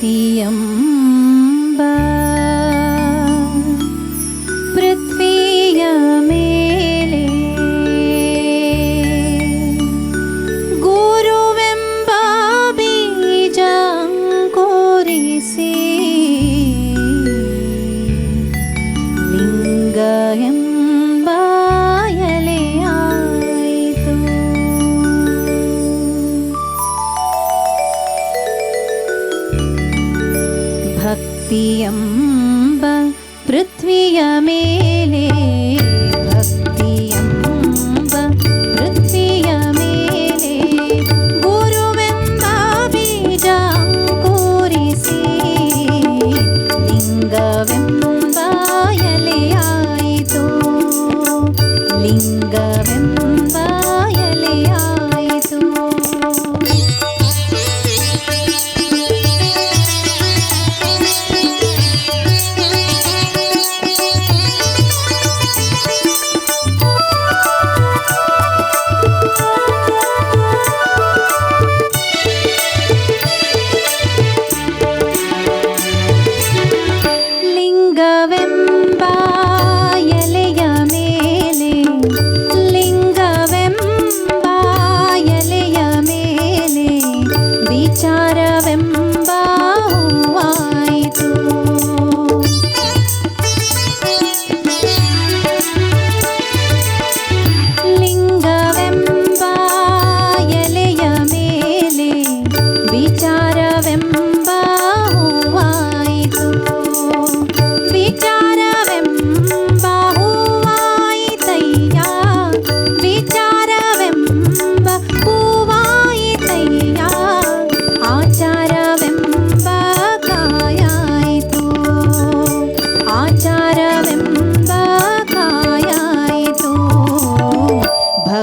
Thiem भक्तियम्ब पृथ्वीयमेले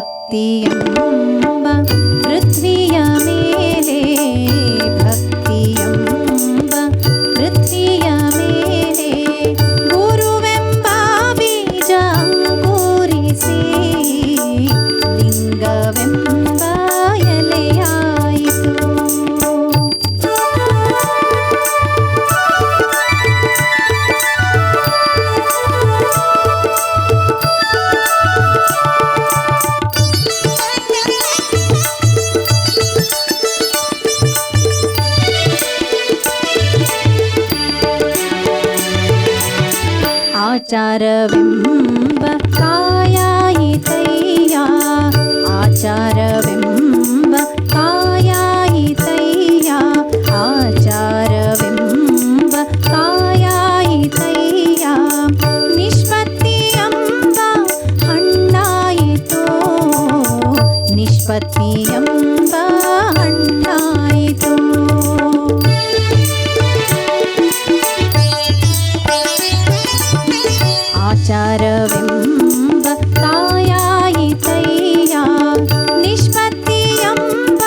ಭಕ್ತಿಯಂಬ ಪೃಥ್ವಿಯ आचारबिम्ब काया आचारबिम्ब काया तया आचारबिम्ब काया तया निष्पति अम्ब हण्डायितो निष्पथीयं ಆಚಾರವೆಂಬ ಕಾಯಾಯಿತಯ್ಯ ನಿಷ್ಪತ್ತಿಯಂಬ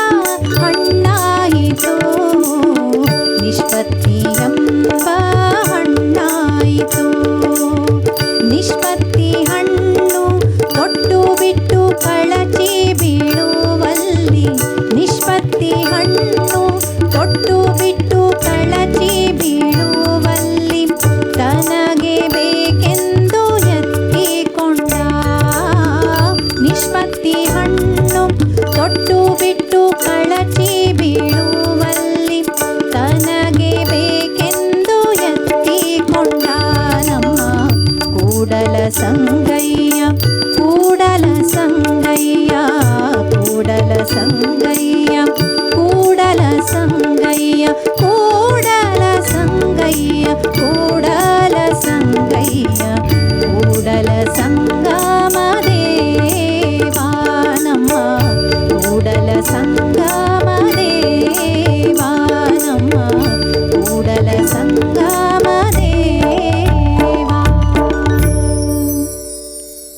ಹಣ್ಣಾಯಿತು ನಿಷ್ಪತ್ತಿಯಂಬ ಹಣ್ಣಾಯಿತು ನಿಷ್ಪತ್ತಿ ಹಣ್ಣು ತೊಟ್ಟು ಬಿಟ್ಟು ಕಳಚಿ ಬೀಳುವಲ್ಲಿ ನಿಷ್ಪತ್ತಿ ಹಣ್ಣು ತೊಟ್ಟು ಬಿಟ್ಟು ಕಳಚಿ ಬೀಳುವಲ್ಲಿ